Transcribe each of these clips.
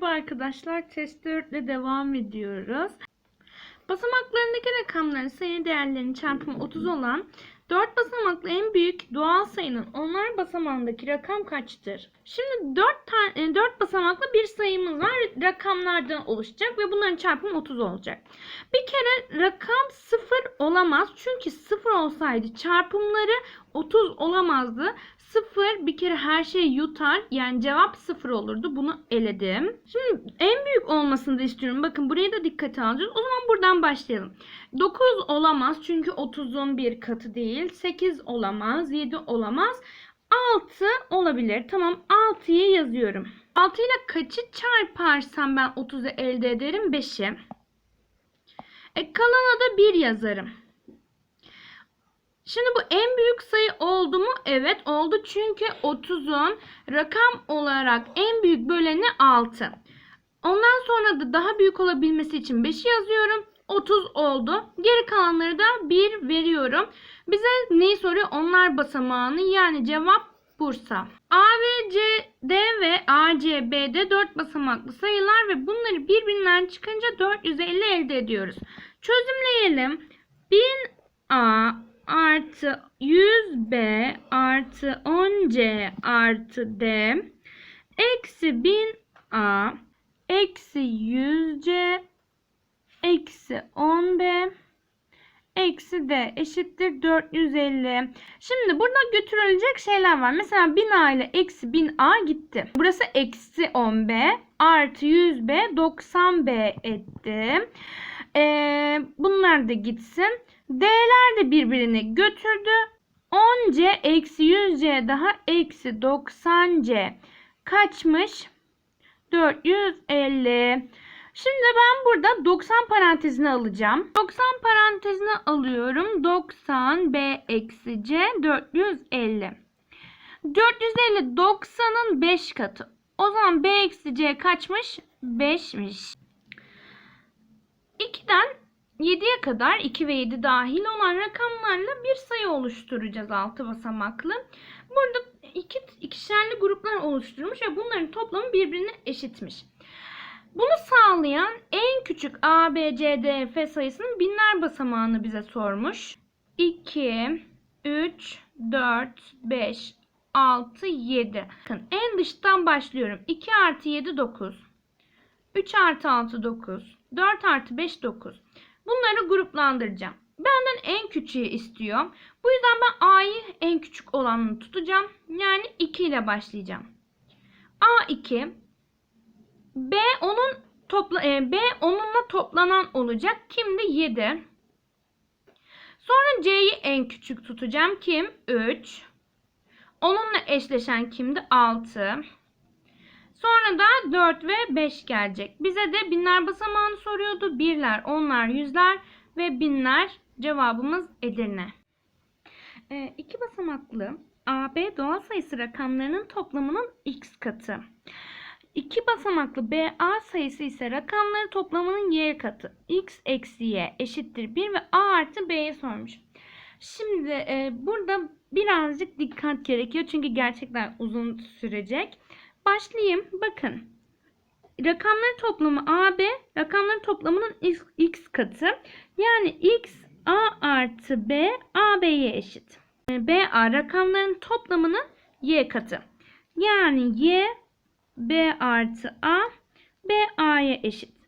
Merhaba arkadaşlar. Test 4 ile devam ediyoruz. Basamaklarındaki rakamların sayı değerlerinin çarpımı 30 olan 4 basamaklı en büyük doğal sayının onlar basamağındaki rakam kaçtır? Şimdi 4 tane 4 basamaklı bir sayımız var. Rakamlardan oluşacak ve bunların çarpımı 30 olacak. Bir kere rakam 0 olamaz. Çünkü 0 olsaydı çarpımları 30 olamazdı. 0 bir kere her şeyi yutar. Yani cevap 0 olurdu. Bunu eledim. Şimdi en büyük olmasını da istiyorum. Bakın burayı da dikkate alacağız. O zaman buradan başlayalım. 9 olamaz. Çünkü 30'un bir katı değil. 8 olamaz. 7 olamaz. 6 olabilir. Tamam 6'yı yazıyorum. 6 ile kaçı çarparsam ben 30'u elde ederim? 5'i. E kalana da 1 yazarım. Şimdi bu en büyük sayı oldu mu? Evet oldu. Çünkü 30'un rakam olarak en büyük böleni 6. Ondan sonra da daha büyük olabilmesi için 5'i yazıyorum. 30 oldu. Geri kalanları da 1 veriyorum. Bize neyi soruyor? Onlar basamağını yani cevap Bursa. A ve C, D ve A, C, B, D 4 basamaklı sayılar ve bunları birbirinden çıkınca 450 elde ediyoruz. Çözümleyelim. 1000A artı 100B artı 10C artı D eksi 1000A eksi 100C eksi 10B eksi D eşittir 450. Şimdi burada götürülecek şeyler var. Mesela 1000A ile eksi 1000A gitti. Burası eksi 10B artı 100B 90B etti. Ee, bunlar da gitsin. D'ler de birbirini götürdü. 10C eksi 100C daha eksi 90C kaçmış? 450. Şimdi ben burada 90 parantezine alacağım. 90 parantezine alıyorum. 90 B eksi C 450. 450 90'ın 5 katı. O zaman B eksi C kaçmış? 5'miş. 2'den 7'ye kadar 2 ve 7 dahil olan rakamlarla bir sayı oluşturacağız 6 basamaklı. Burada iki, ikişerli gruplar oluşturmuş ve bunların toplamı birbirine eşitmiş. Bunu sağlayan en küçük A, B, C, D, F sayısının binler basamağını bize sormuş. 2, 3, 4, 5, 6, 7. Bakın en dıştan başlıyorum. 2 artı 7 9. 3 artı 6 9. 4 artı 5 9. Bunları gruplandıracağım. Benden en küçüğü istiyor. Bu yüzden ben A'yı en küçük olanını tutacağım. Yani 2 ile başlayacağım. A2 B onun topla e, B onunla toplanan olacak. Kimdi? 7. Sonra C'yi en küçük tutacağım. Kim? 3. Onunla eşleşen kimdi? 6. Sonra da 4 ve 5 gelecek. Bize de binler basamağını soruyordu. Birler, onlar, yüzler ve binler cevabımız Edirne. E, iki basamaklı AB doğal sayısı rakamlarının toplamının x katı. İki basamaklı BA sayısı ise rakamları toplamının y katı. x eksi y eşittir 1 ve a artı b'ye sormuş. Şimdi e, burada birazcık dikkat gerekiyor. Çünkü gerçekten uzun sürecek. Başlayayım. Bakın. Rakamların toplamı AB, rakamların toplamının x, katı. Yani x a artı b AB'ye eşit. BA rakamların toplamının y katı. Yani y b artı a b a'ya eşit.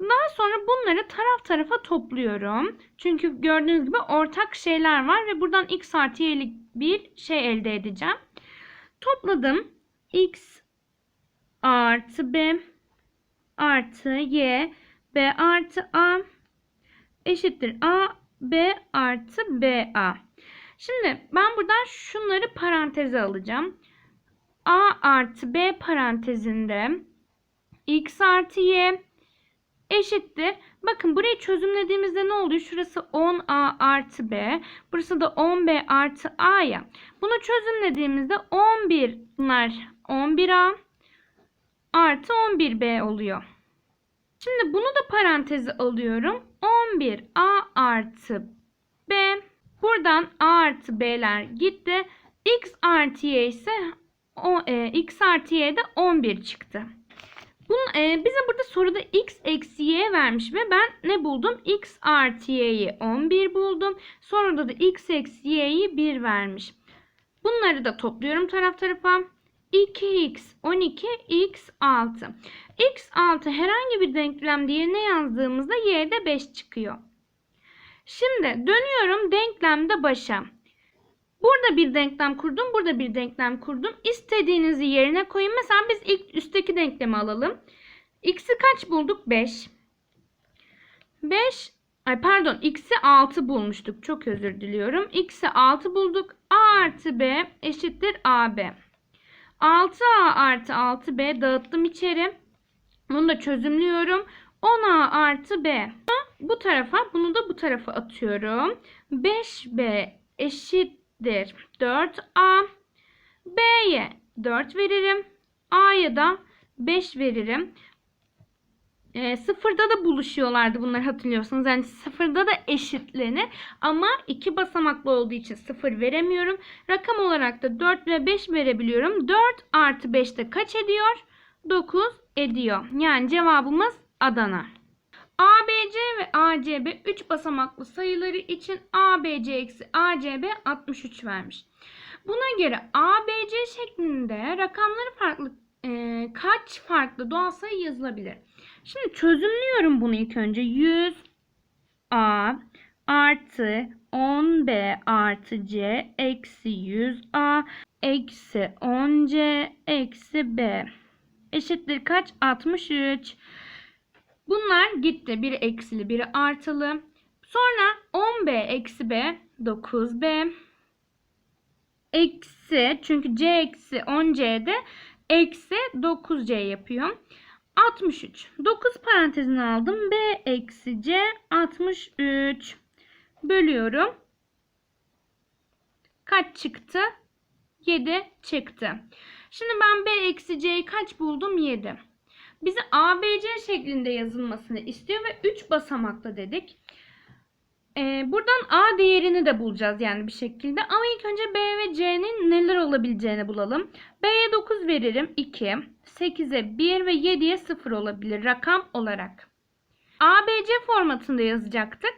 Daha sonra bunları taraf tarafa topluyorum. Çünkü gördüğünüz gibi ortak şeyler var ve buradan x artı y'lik bir şey elde edeceğim. Topladım. x artı b artı y b artı a eşittir a b artı b a. Şimdi ben buradan şunları paranteze alacağım. a artı b parantezinde x artı y eşittir. Bakın burayı çözümlediğimizde ne oluyor? Şurası 10a artı b. Burası da 10b artı a ya. Bunu çözümlediğimizde 11 bunlar 11a artı 11b oluyor. Şimdi bunu da paranteze alıyorum. 11a artı b. Buradan a artı b'ler gitti. x artı y ise o, e, x artı y de 11 çıktı. Bunun, e, bize burada soruda x eksi y vermiş ve ben ne buldum? x artı y'yi 11 buldum. Soruda da x eksi y'yi 1 vermiş. Bunları da topluyorum taraf tarafa. 2x 12 x 6. x 6 herhangi bir denklemde yerine yazdığımızda y'de 5 çıkıyor. Şimdi dönüyorum denklemde başa. Burada bir denklem kurdum, burada bir denklem kurdum. İstediğinizi yerine koyun. Mesela biz ilk üstteki denklemi alalım. X'i kaç bulduk? 5. 5 Ay pardon x'i 6 bulmuştuk. Çok özür diliyorum. x'i 6 bulduk. a artı b eşittir ab. 6a artı 6b dağıttım içeri. Bunu da çözümlüyorum. 10a artı b. Bu tarafa bunu da bu tarafa atıyorum. 5b eşittir 4a. b'ye 4 veririm. a'ya da 5 veririm. E, sıfırda da buluşuyorlardı bunlar hatırlıyorsanız. Yani sıfırda da eşitlenir. Ama iki basamaklı olduğu için sıfır veremiyorum. Rakam olarak da 4 ve 5 verebiliyorum. 4 artı 5 de kaç ediyor? 9 ediyor. Yani cevabımız Adana. ABC ve ACB 3 basamaklı sayıları için ABC eksi ACB 63 vermiş. Buna göre ABC şeklinde rakamları farklı e, kaç farklı doğal sayı yazılabilir? Şimdi çözümlüyorum bunu ilk önce. 100 A artı 10B artı C eksi 100 A eksi 10C eksi B eşittir kaç? 63. Bunlar gitti. Biri eksili, biri artılı. Sonra 10B eksi B 9B eksi çünkü C eksi 10C'de eksi 9C yapıyor. 63. 9 parantezine aldım. B eksi C 63. Bölüyorum. Kaç çıktı? 7 çıktı. Şimdi ben B eksi C'yi kaç buldum? 7. Bize ABC şeklinde yazılmasını istiyor ve 3 basamaklı dedik. Ee, buradan A değerini de bulacağız yani bir şekilde. Ama ilk önce B ve C'nin neler olabileceğini bulalım. B'ye 9 veririm 2. 8'e 1 ve 7'ye 0 olabilir rakam olarak. ABC formatında yazacaktık.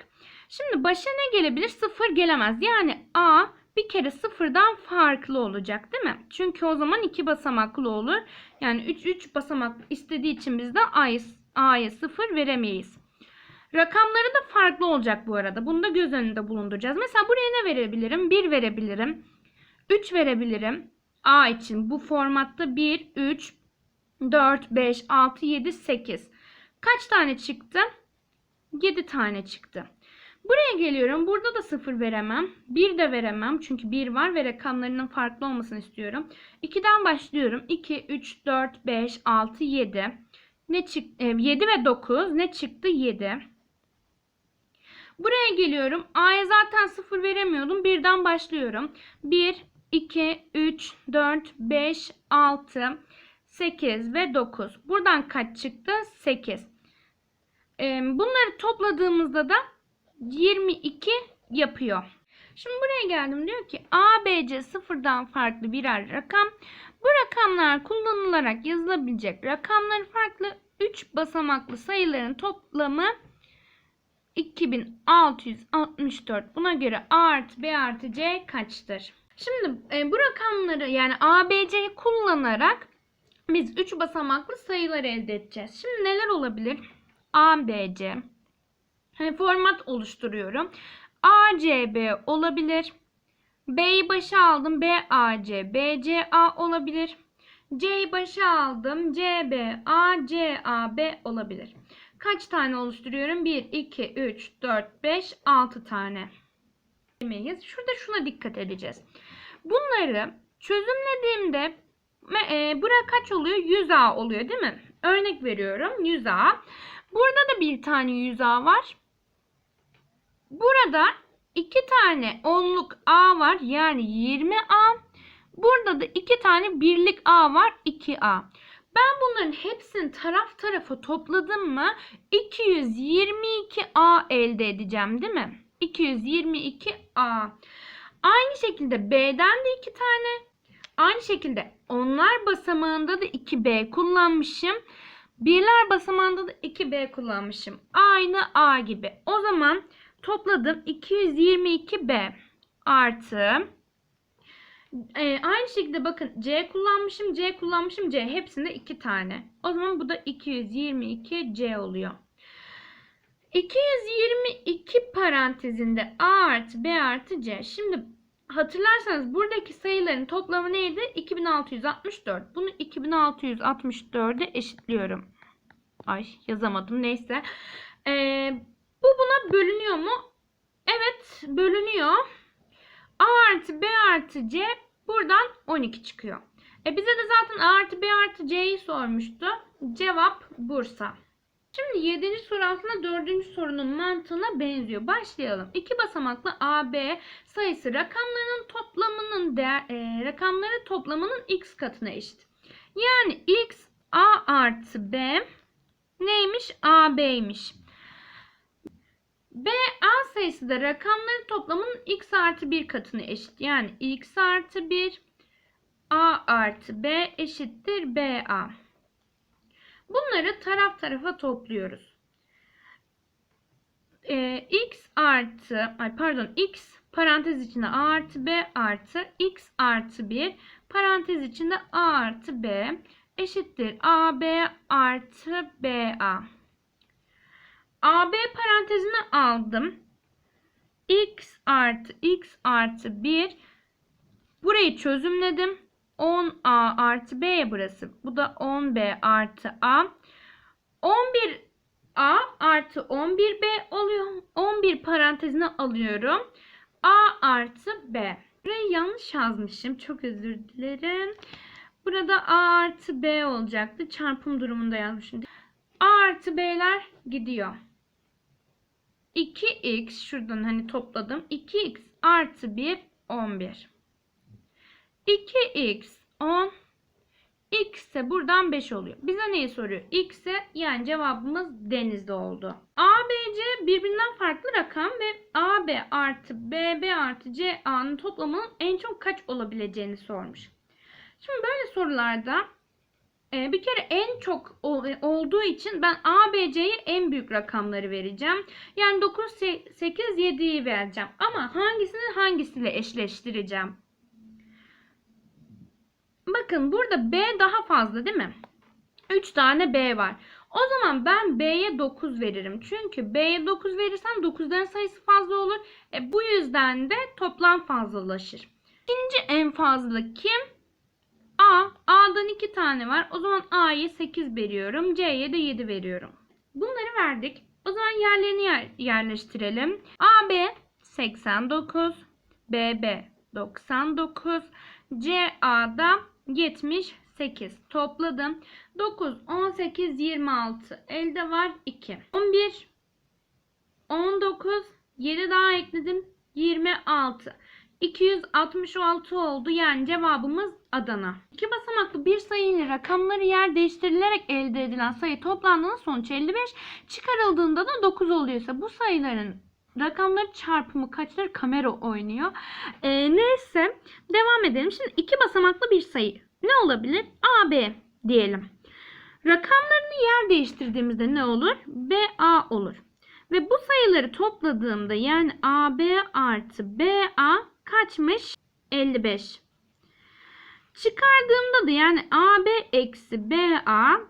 Şimdi başa ne gelebilir? 0 gelemez. Yani A bir kere sıfırdan farklı olacak değil mi? Çünkü o zaman iki basamaklı olur. Yani 3 3 basamak istediği için biz de A'ya 0 veremeyiz. Rakamları da farklı olacak bu arada. Bunu da göz önünde bulunduracağız. Mesela buraya ne verebilirim? 1 verebilirim. 3 verebilirim. A için bu formatta 1, 3, 4, 5, 6, 7, 8. Kaç tane çıktı? 7 tane çıktı. Buraya geliyorum. Burada da 0 veremem. 1 de veremem. Çünkü 1 var ve rakamlarının farklı olmasını istiyorum. 2'den başlıyorum. 2, 3, 4, 5, 6, 7. Ne çıktı? 7 ve 9. Ne çıktı? 7. Buraya geliyorum. A'ya zaten 0 veremiyordum. 1'den başlıyorum. 1, 2, 3, 4, 5, 6, 8 ve 9. Buradan kaç çıktı? 8. Bunları topladığımızda da 22 yapıyor. Şimdi buraya geldim diyor ki ABC sıfırdan farklı birer rakam. Bu rakamlar kullanılarak yazılabilecek rakamları farklı 3 basamaklı sayıların toplamı 2664. Buna göre A artı B artı C kaçtır? Şimdi e, bu rakamları yani ABC'yi kullanarak biz 3 basamaklı sayılar elde edeceğiz. Şimdi neler olabilir? ABC hani format oluşturuyorum. ACB olabilir. B'yi başa aldım. BAC, BCA olabilir. C'yi başa aldım. CBA, CAB olabilir. Kaç tane oluşturuyorum? 1, 2, 3, 4, 5, 6 tane. Şurada şuna dikkat edeceğiz. Bunları çözümlediğimde e, bura kaç oluyor? 100A oluyor değil mi? Örnek veriyorum 100A. Burada da bir tane 100A var. Burada iki tane onluk A var yani 20A. Burada da iki tane birlik A var 2A. Ben bunların hepsini taraf tarafa topladım mı 222A elde edeceğim değil mi? 222A. Aynı şekilde B'den de iki tane. Aynı şekilde onlar basamağında da 2B kullanmışım. Birler basamağında da 2B kullanmışım. Aynı A gibi. O zaman topladım 222B artı ee, aynı şekilde bakın C kullanmışım, C kullanmışım, C hepsinde 2 tane. O zaman bu da 222C oluyor. 222 parantezinde A artı B artı C. Şimdi hatırlarsanız buradaki sayıların toplamı neydi? 2664. Bunu 2664'e eşitliyorum. Ay yazamadım neyse. Ee, bu buna bölünüyor mu? Evet bölünüyor. A artı B artı C buradan 12 çıkıyor. E bize de zaten A artı B artı C'yi sormuştu. Cevap Bursa. Şimdi 7. soru aslında 4. sorunun mantığına benziyor. Başlayalım. İki basamaklı AB sayısı rakamlarının toplamının değer, e, rakamları toplamının x katına eşit. Yani x A artı B neymiş? AB'ymiş. B A sayısı da rakamların toplamının x artı 1 katına eşit. Yani x artı 1 A artı B eşittir BA. Bunları taraf tarafa topluyoruz. Ee, x artı ay pardon x parantez içinde a artı b artı x artı 1 parantez içinde a artı b eşittir ab artı ba. AB parantezine aldım. X artı X artı 1. Burayı çözümledim. 10A artı B burası. Bu da 10B artı A. 11A artı 11B oluyor. 11 parantezine alıyorum. A artı B. Burayı yanlış yazmışım. Çok özür dilerim. Burada A artı B olacaktı. Çarpım durumunda yazmışım. A artı B'ler gidiyor. 2x şuradan hani topladım. 2x artı 1 11. 2x 10 x ise buradan 5 oluyor. Bize neyi soruyor? X'e yani cevabımız denizde oldu. A, B, C birbirinden farklı rakam ve A, B artı B, B artı C, A'nın toplamının en çok kaç olabileceğini sormuş. Şimdi böyle sorularda e, bir kere en çok olduğu için ben A, en büyük rakamları vereceğim. Yani 9, 8, 7'yi vereceğim. Ama hangisini hangisiyle eşleştireceğim? Bakın burada B daha fazla değil mi? 3 tane B var. O zaman ben B'ye 9 veririm. Çünkü B'ye 9 verirsem 9'ların sayısı fazla olur. E, bu yüzden de toplam fazlalaşır. İkinci en fazla kim? A. A'dan 2 tane var. O zaman A'ya 8 veriyorum. C'ye de 7 veriyorum. Bunları verdik. O zaman yerlerini yer, yerleştirelim. AB 89. BB 99. CA'da 78. Topladım. 9, 18, 26. Elde var 2. 11, 19, 7 daha ekledim. 26. 266 oldu. Yani cevabımız Adana. İki basamaklı bir sayı rakamları yer değiştirilerek elde edilen sayı toplandığında sonuç 55. Çıkarıldığında da 9 oluyorsa bu sayıların rakamları çarpımı kaçları kamera oynuyor. Ee, neyse devam edelim. Şimdi iki basamaklı bir sayı. Ne olabilir? A, B diyelim. Rakamlarını yer değiştirdiğimizde ne olur? B, A olur. Ve bu sayıları topladığımda yani AB artı BA kaçmış? 55. Çıkardığımda da yani AB eksi BA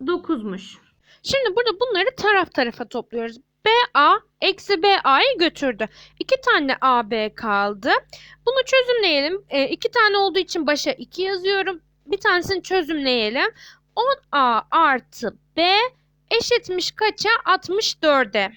9'muş. Şimdi burada bunları taraf tarafa topluyoruz. BA eksi BA'yı götürdü. İki tane AB kaldı. Bunu çözümleyelim. E, iki tane olduğu için başa 2 yazıyorum. Bir tanesini çözümleyelim. 10A artı B eşitmiş kaça? 64'e.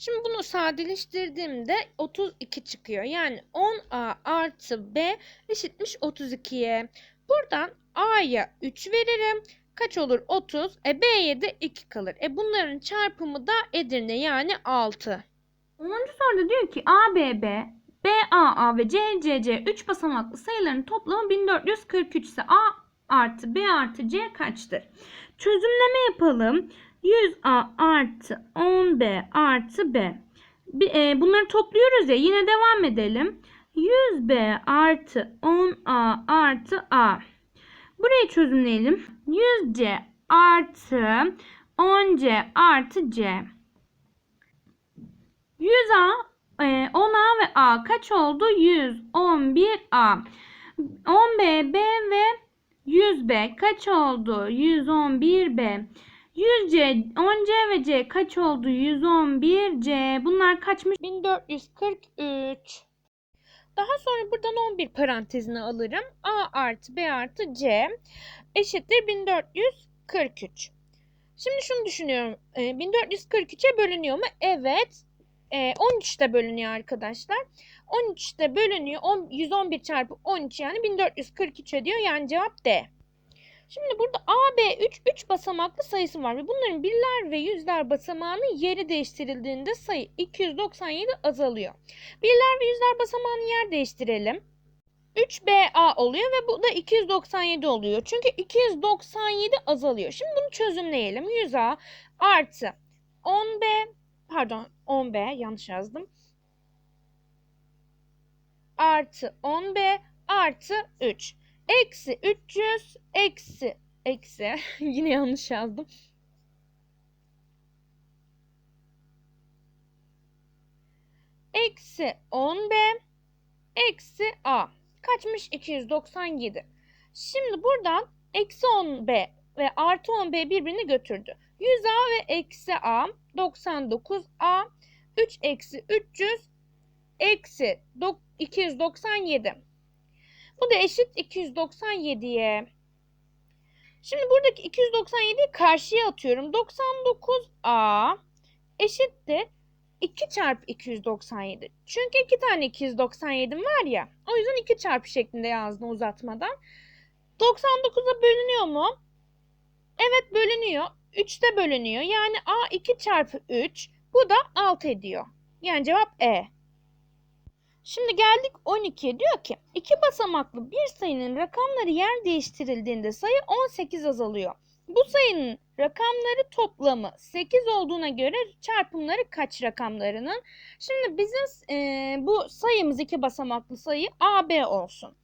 Şimdi bunu sadeleştirdiğimde 32 çıkıyor. Yani 10A artı B eşitmiş 32'ye. Buradan A'ya 3 veririm. Kaç olur? 30. E B'ye de 2 kalır. E bunların çarpımı da Edirne yani 6. 10. soruda diyor ki ABB, BAA ve CCC 3 basamaklı sayıların toplamı 1443 ise A artı B artı C kaçtır? Çözümleme yapalım. 100A artı 10B artı B. e, Bunları topluyoruz ya yine devam edelim. 100B artı 10A artı A. Burayı çözümleyelim. 100C artı 10C artı C. 100A, e, 10A ve A kaç oldu? 111A. 10B, B ve 100B kaç oldu? 111B. 100C, 10C ve C kaç oldu? 111C. Bunlar kaçmış? 1443. Daha sonra buradan 11 parantezine alırım. A artı B artı C eşittir 1443. Şimdi şunu düşünüyorum. E, 1443'e bölünüyor mu? Evet. E, 13'te bölünüyor arkadaşlar. 13'te bölünüyor. 10, 111 çarpı 13 yani 1443 ediyor. Yani cevap D. Şimdi burada A, B 3, 3 basamaklı sayısı var ve bunların birler ve yüzler basamağının yeri değiştirildiğinde sayı 297 azalıyor. Birler ve yüzler basamağını yer değiştirelim. 3BA oluyor ve bu da 297 oluyor. Çünkü 297 azalıyor. Şimdi bunu çözümleyelim. 100A artı 10B pardon 10B yanlış yazdım. Artı 10B artı 3. Eksi 300 eksi eksi yine yanlış yazdım. Eksi 10B eksi A. Kaçmış? 297. Şimdi buradan eksi 10B ve artı 10B birbirini götürdü. 100A ve eksi A 99A 3 eksi 300 eksi 297. Bu da eşit 297'ye. Şimdi buradaki 297'yi karşıya atıyorum. 99A eşittir 2 çarpı 297. Çünkü 2 tane 297 var ya. O yüzden 2 çarpı şeklinde yazdım uzatmadan. 99'a bölünüyor mu? Evet bölünüyor. 3'te bölünüyor. Yani A 2 çarpı 3. Bu da 6 ediyor. Yani cevap E. Şimdi geldik 12'ye diyor ki iki basamaklı bir sayının rakamları yer değiştirildiğinde sayı 18 azalıyor. Bu sayının rakamları toplamı 8 olduğuna göre çarpımları kaç rakamlarının? Şimdi bizim e, bu sayımız iki basamaklı sayı AB olsun.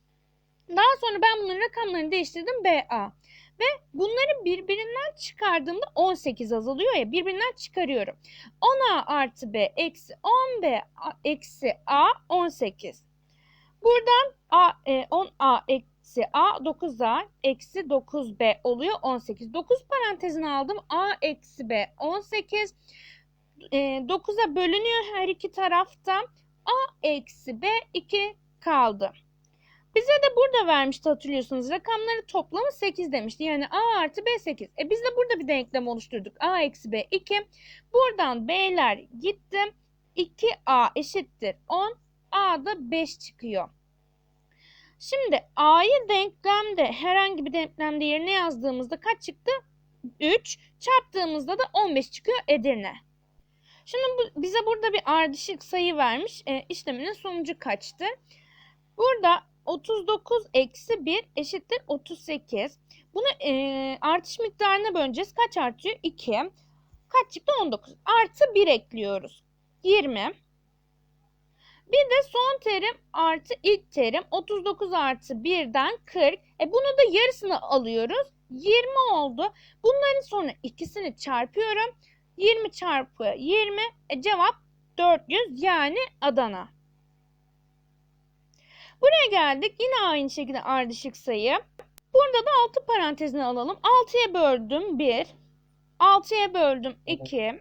Daha sonra ben bunların rakamlarını değiştirdim BA. Ve bunları birbirinden çıkardığımda 18 azalıyor ya birbirinden çıkarıyorum. 10A artı B eksi 10B eksi A 18. Buradan A, e, 10A eksi A 9A eksi 9B oluyor 18. 9 parantezine aldım. A eksi B 18. E, 9'a bölünüyor her iki tarafta. A eksi B 2 kaldı. Bize de burada vermişti hatırlıyorsunuz. Rakamları toplamı 8 demişti. Yani A artı B 8. E biz de burada bir denklem oluşturduk. A eksi B 2. Buradan B'ler gitti. 2A eşittir 10. A da 5 çıkıyor. Şimdi A'yı denklemde herhangi bir denklemde yerine yazdığımızda kaç çıktı? 3. Çarptığımızda da 15 çıkıyor Edirne. Şimdi bu, bize burada bir ardışık sayı vermiş. E, işleminin sonucu kaçtı? Burada 39 eksi 1 eşittir 38. Bunu e, artış miktarına böleceğiz. Kaç artıyor? 2. Kaç çıktı? 19. Artı 1 ekliyoruz. 20. Bir de son terim artı ilk terim 39 artı 1'den 40. E bunu da yarısını alıyoruz. 20 oldu. Bunların sonra ikisini çarpıyorum. 20 çarpı 20 e cevap 400 yani Adana. Buraya geldik. Yine aynı şekilde ardışık sayı. Burada da 6 parantezine alalım. 6'ya böldüm 1. 6'ya böldüm 2.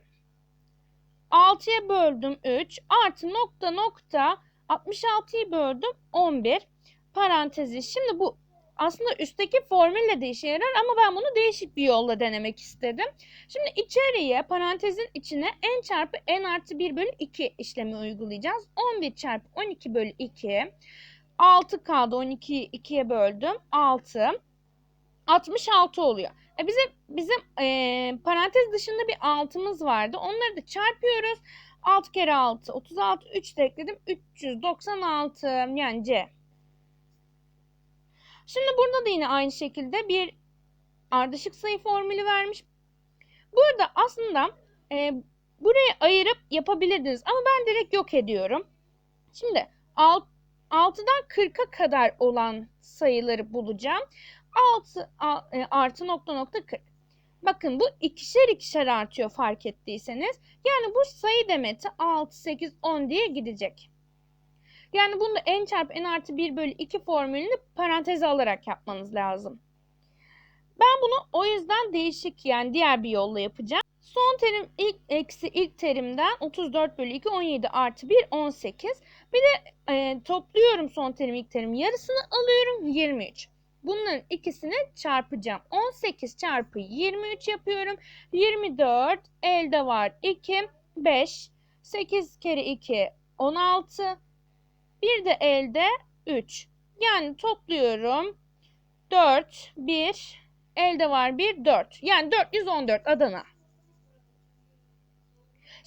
6'ya böldüm 3. Artı nokta nokta 66'yı böldüm 11. Parantezi. Şimdi bu aslında üstteki formülle de işe yarar ama ben bunu değişik bir yolla denemek istedim. Şimdi içeriye parantezin içine n çarpı n artı 1 bölü 2 işlemi uygulayacağız. 11 çarpı 12 bölü 2. 6 kaldı. 12'yi 2'ye böldüm. 6. 66 oluyor. E bizim bizim e, parantez dışında bir 6'mız vardı. Onları da çarpıyoruz. 6 kere 6 36 3 de ekledim. 396 yani C. Şimdi burada da yine aynı şekilde bir ardışık sayı formülü vermiş. Burada aslında e, buraya ayırıp yapabilirdiniz ama ben direkt yok ediyorum. Şimdi 6 6'dan 40'a kadar olan sayıları bulacağım. 6 artı nokta nokta 40. Bakın bu ikişer ikişer artıyor fark ettiyseniz. Yani bu sayı demeti 6, 8, 10 diye gidecek. Yani bunu n çarpı n artı 1 bölü 2 formülünü paranteze alarak yapmanız lazım. Ben bunu o yüzden değişik yani diğer bir yolla yapacağım. Son terim ilk eksi ilk terimden 34 bölü 2 17 artı 1 18. Bir de e, topluyorum son terim ilk terim yarısını alıyorum 23. Bunların ikisini çarpacağım. 18 çarpı 23 yapıyorum. 24 elde var 2 5 8 kere 2 16 bir de elde 3. Yani topluyorum 4 1 elde var 1 4. Yani 414 Adana.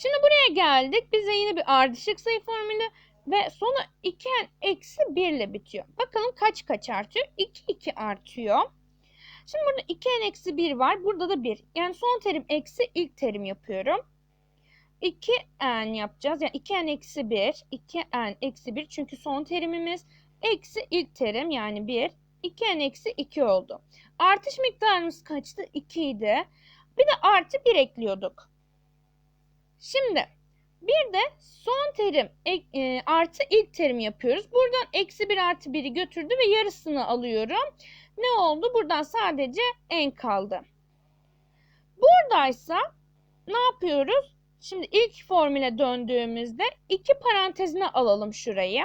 Şimdi buraya geldik. Bize yine bir ardışık sayı formülü ve sonu 2n eksi 1 ile bitiyor. Bakalım kaç kaç artıyor? 2 2 artıyor. Şimdi burada 2n eksi 1 var. Burada da 1. Yani son terim eksi ilk terim yapıyorum. 2n yapacağız. Yani 2n eksi 1. 2n eksi 1 çünkü son terimimiz. Eksi ilk terim yani 1. 2n eksi 2 oldu. Artış miktarımız kaçtı? 2 idi. Bir de artı 1 ekliyorduk. Şimdi bir de son terim ek- e, artı ilk terim yapıyoruz. Buradan eksi 1 artı 1'i götürdü ve yarısını alıyorum. Ne oldu? Buradan sadece n kaldı. Buradaysa ne yapıyoruz? Şimdi ilk formüle döndüğümüzde iki parantezine alalım şurayı.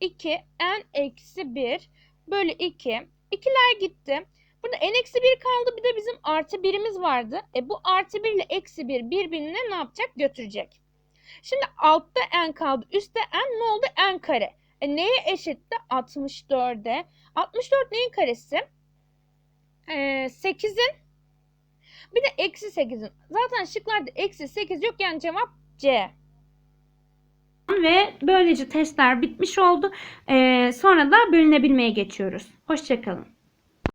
2 n eksi 1 bölü 2. İkiler gitti. Burada n eksi 1 kaldı. Bir de bizim artı 1'imiz vardı. E bu artı 1 ile eksi 1 birbirine ne yapacak? Götürecek. Şimdi altta n kaldı. Üstte n ne oldu? n kare. E neye eşitti? 64'e. 64 neyin karesi? Ee, 8'in. Bir de eksi 8'in. Zaten şıklarda eksi 8 yok. Yani cevap C. Ve böylece testler bitmiş oldu. Ee, sonra da bölünebilmeye geçiyoruz. Hoşçakalın.